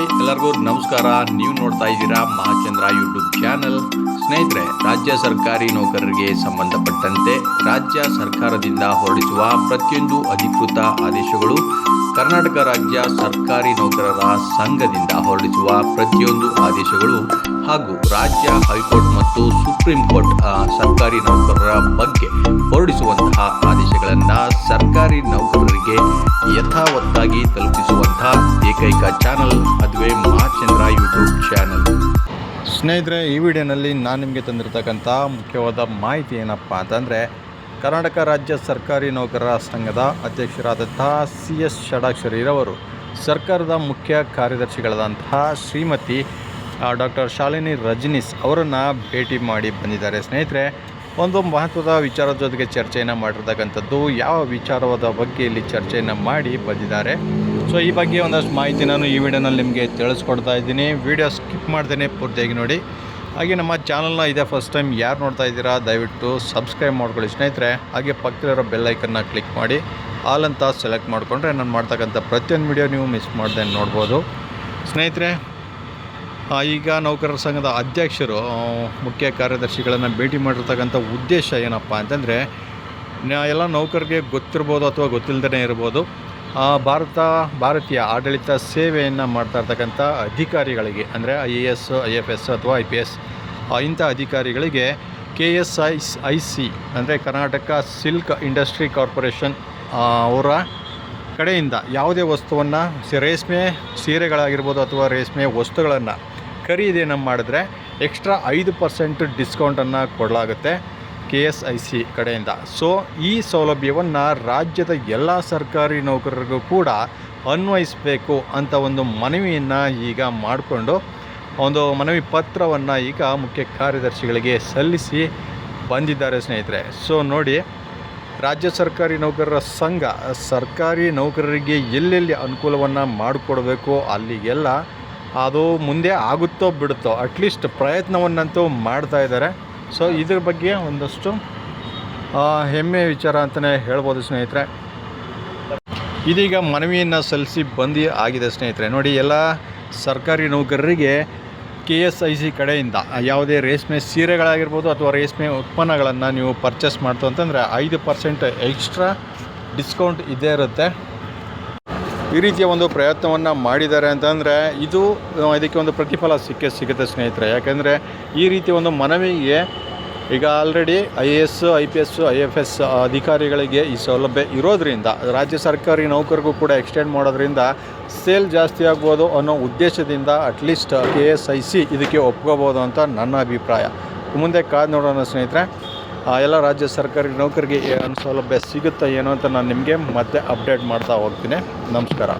Hi, ಎಲ್ಲರಿಗೂ ನಮಸ್ಕಾರ. ನೀವು ನೋಡ್ತಾ ಇದ್ದೀರಾ ಮಹಾಚಂದ್ರ ಯೂಟ್ಯೂಬ್ ಚಾನಲ್. ಸ್ನೇಹಿತರೆ, ರಾಜ್ಯ ಸರ್ಕಾರಿ ನೌಕರರಿಗೆ ಸಂಬಂಧಪಟ್ಟಂತೆ ರಾಜ್ಯ ಸರ್ಕಾರದಿಂದ ಹೊರಡಿಸುವ ಪ್ರತಿಯೊಂದು ಅಧಿಕೃತ ಆದೇಶಗಳು ಕರ್ನಾಟಕ ರಾಜ್ಯ ಸರ್ಕಾರಿ ನೌಕರರ ಸಂಘದಿಂದ ಹೊರಡಿಸುವ ಪ್ರತಿಯೊಂದು ಆದೇಶಗಳು ಹಾಗೂ ರಾಜ್ಯ ಹೈಕೋರ್ಟ್ ಮತ್ತು ಸುಪ್ರೀಂ ಕೋರ್ಟ್ ಸರ್ಕಾರಿ ನೌಕರರ ಬಗ್ಗೆ ಹೊರಡಿಸುವಂತಹ ಆದೇಶಗಳನ್ನು ಸರ್ಕಾರಿ ನೌಕರರಿಗೆ ಯಥಾವತ್ತಾಗಿ ತಲುಪಿಸುವಂತಹ ಏಕೈಕ ಚಾನಲ್ ಸ್ನೇಹಿತರೆ, ಈ ವಿಡಿಯೋನಲ್ಲಿ ನಾನು ನಿಮಗೆ ತಂದಿರತಕ್ಕಂಥ ಮುಖ್ಯವಾದ ಮಾಹಿತಿ ಏನಪ್ಪ ಅಂತಂದರೆ, ಕರ್ನಾಟಕ ರಾಜ್ಯ ಸರ್ಕಾರಿ ನೌಕರರ ಸಂಘದ ಅಧ್ಯಕ್ಷರಾದಂತಹ ಸಿ ಎಸ್ ಷಡಾಕ್ಷರಿರವರು ಸರ್ಕಾರದ ಮುಖ್ಯ ಕಾರ್ಯದರ್ಶಿಗಳಾದಂತಹ ಶ್ರೀಮತಿ ಡಾಕ್ಟರ್ ಶಾಲಿನಿ ರಜನೀಸ್ ಅವರನ್ನು ಭೇಟಿ ಮಾಡಿ ಬಂದಿದ್ದಾರೆ. ಸ್ನೇಹಿತರೆ, ಒಂದು ಮಹತ್ವದ ವಿಚಾರದ ಜೊತೆಗೆ ಚರ್ಚೆಯನ್ನು ಮಾಡಿರ್ತಕ್ಕಂಥದ್ದು, ಯಾವ ವಿಚಾರವಾದ ಬಗ್ಗೆ ಇಲ್ಲಿ ಚರ್ಚೆಯನ್ನು ಮಾಡಿ ಬಂದಿದ್ದಾರೆ. ಸೊ, ಈ ಬಗ್ಗೆ ಒಂದಷ್ಟು ಮಾಹಿತಿ ನಾನು ಈ ವಿಡಿಯೋನಲ್ಲಿ ನಿಮಗೆ ತಿಳಿಸ್ಕೊಡ್ತಾ ಇದ್ದೀನಿ. ವಿಡಿಯೋ ಸ್ಕಿಪ್ ಮಾಡ್ದೇನೆ ಪೂರ್ತಿಯಾಗಿ ನೋಡಿ. ಹಾಗೆ ನಮ್ಮ ಚಾನಲ್ನ ಇದೇ ಫಸ್ಟ್ ಟೈಮ್ ಯಾರು ನೋಡ್ತಾ ಇದ್ದೀರಾ, ದಯವಿಟ್ಟು ಸಬ್ಸ್ಕ್ರೈಬ್ ಮಾಡ್ಕೊಳ್ಳಿ ಸ್ನೇಹಿತರೆ. ಹಾಗೆ ಪಕ್ಕದಲ್ಲಿರೋ ಬೆಲ್ಲೈಕನ್ನ ಕ್ಲಿಕ್ ಮಾಡಿ. ಆಲ್ ಅಂತ ಸೆಲೆಕ್ಟ್ ಮಾಡಿಕೊಂಡ್ರೆ ನಾನು ಮಾಡ್ತಕ್ಕಂಥ ಪ್ರತಿಯೊಂದು ವಿಡಿಯೋ ನೀವು ಮಿಸ್ ಮಾಡ್ದೆ ನೋಡ್ಬೋದು. ಸ್ನೇಹಿತರೆ ಈಗ ನೌಕರರ ಸಂಘದ ಅಧ್ಯಕ್ಷರು ಮುಖ್ಯ ಕಾರ್ಯದರ್ಶಿಗಳನ್ನು ಭೇಟಿ ಮಾಡಿರ್ತಕ್ಕಂಥ ಉದ್ದೇಶ ಏನಪ್ಪ ಅಂತಂದರೆ ಎಲ್ಲ ನೌಕರಿಗೆ ಗೊತ್ತಿರ್ಬೋದು ಅಥವಾ ಗೊತ್ತಿಲ್ಲದೇ ಇರ್ಬೋದು. ಭಾರತ, ಭಾರತೀಯ ಆಡಳಿತ ಸೇವೆಯನ್ನು ಮಾಡ್ತಾ ಇರ್ತಕ್ಕಂಥ ಅಧಿಕಾರಿಗಳಿಗೆ, ಅಂದರೆ I A S, I F S ಅಥವಾ ಐ ಪಿ ಎಸ್ ಇಂಥ ಅಧಿಕಾರಿಗಳಿಗೆ K S I I C, ಅಂದರೆ ಕರ್ನಾಟಕ ಸಿಲ್ಕ್ ಇಂಡಸ್ಟ್ರಿ ಕಾರ್ಪೊರೇಷನ್ ಅವರ ಕಡೆಯಿಂದ ಯಾವುದೇ ವಸ್ತುವನ್ನು ರೇಷ್ಮೆ ಸೀರೆಗಳಾಗಿರ್ಬೋದು ಅಥವಾ ರೇಷ್ಮೆ ವಸ್ತುಗಳನ್ನು ಖರೀದಿಯನ್ನು ಮಾಡಿದ್ರೆ ಎಕ್ಸ್ಟ್ರಾ ಐದು ಪರ್ಸೆಂಟ್ ಡಿಸ್ಕೌಂಟನ್ನು ಕೊಡಲಾಗುತ್ತೆ. ಕೆ ಎಸ್ ಐ ಸಿ ಕಡೆಯಿಂದ. ಸೊ, ಈ ಸೌಲಭ್ಯವನ್ನು ರಾಜ್ಯದ ಎಲ್ಲ ಸರ್ಕಾರಿ ನೌಕರರಿಗೂ ಕೂಡ ಅನ್ವಯಿಸಬೇಕು ಅಂತ ಒಂದು ಮನವಿಯನ್ನು ಈಗ ಮಾಡಿಕೊಂಡು, ಒಂದು ಮನವಿ ಪತ್ರವನ್ನು ಈಗ ಮುಖ್ಯ ಕಾರ್ಯದರ್ಶಿಗಳಿಗೆ ಸಲ್ಲಿಸಿ ಬಂದಿದ್ದಾರೆ ಸ್ನೇಹಿತರೆ. ಸೊ, ನೋಡಿ, ರಾಜ್ಯ ಸರ್ಕಾರಿ ನೌಕರರ ಸಂಘ ಸರ್ಕಾರಿ ನೌಕರರಿಗೆ ಎಲ್ಲೆಲ್ಲಿ ಅನುಕೂಲವನ್ನು ಮಾಡಿಕೊಡ್ಬೇಕು ಅಲ್ಲಿಗೆಲ್ಲ ಅದು ಮುಂದೆ ಆಗುತ್ತೋ ಬಿಡುತ್ತೋ, ಅಟ್ಲೀಸ್ಟ್ ಪ್ರಯತ್ನವನ್ನಂತೂ ಮಾಡ್ತಾ ಇದ್ದಾರೆ. ಸೊ ಇದ್ರ ಬಗ್ಗೆ ಒಂದಷ್ಟು ಹೆಮ್ಮೆ ವಿಚಾರ ಅಂತಲೇ ಹೇಳ್ಬೋದು ಸ್ನೇಹಿತರೆ. ಇದೀಗ ಮನವಿಯನ್ನು ಸಲ್ಲಿಸಿ ಬಂದು ಆಗಿದೆ ಸ್ನೇಹಿತರೆ. ನೋಡಿ, ಎಲ್ಲ ಸರ್ಕಾರಿ ನೌಕರರಿಗೆ ಕೆ ಎಸ್ ಐ ಸಿ ಕಡೆಯಿಂದ ಯಾವುದೇ ರೇಷ್ಮೆ ಸೀರೆಗಳಾಗಿರ್ಬೋದು ಅಥವಾ ರೇಷ್ಮೆ ಉತ್ಪನ್ನಗಳನ್ನು ನೀವು ಪರ್ಚೇಸ್ ಮಾಡ್ತು ಅಂತಂದರೆ ಐದು ಪರ್ಸೆಂಟ್ ಎಕ್ಸ್ಟ್ರಾ ಡಿಸ್ಕೌಂಟ್ ಇದ್ದೇ ಇರುತ್ತೆ. ಈ ರೀತಿಯ ಒಂದು ಪ್ರಯತ್ನವನ್ನು ಮಾಡಿದ್ದಾರೆ ಅಂತಂದರೆ ಇದು ಇದಕ್ಕೆ ಒಂದು ಪ್ರತಿಫಲ ಸಿಕ್ಕೇ ಸಿಗುತ್ತೆ ಸ್ನೇಹಿತರೆ. ಯಾಕೆಂದರೆ ಈ ರೀತಿಯ ಒಂದು ಮನವಿಗೆ ಈಗ already I A S I P S I F S ಅಧಿಕಾರಿಗಳಿಗೆ ಈ ಸೌಲಭ್ಯ ಇರೋದ್ರಿಂದ, ರಾಜ್ಯ ಸರ್ಕಾರಿ ನೌಕರಿಗೂ ಕೂಡ ಎಕ್ಸ್ಟೆಂಡ್ ಮಾಡೋದ್ರಿಂದ ಸೇಲ್ ಜಾಸ್ತಿ ಆಗ್ಬೋದು ಅನ್ನೋ ಉದ್ದೇಶದಿಂದ at least K S I C ಇದಕ್ಕೆ ಒಪ್ಕೋಬೋದು ಅಂತ ನನ್ನ ಅಭಿಪ್ರಾಯ. ಮುಂದೆ ಕಾದು ನೋಡೋಣ ಸ್ನೇಹಿತರೆ. ಎಲ್ಲ ರಾಜ್ಯ ಸರ್ಕಾರಿ ನೌಕರಿಗೆ ಏನು ಸೌಲಭ್ಯ ಸಿಗುತ್ತಾ ಏನೋ ಅಂತ ನಾನು ನಿಮಗೆ ಮತ್ತೆ ಅಪ್ಡೇಟ್ ಮಾಡ್ತಾ ಹೋಗ್ತೀನಿ. ನಮಸ್ಕಾರ.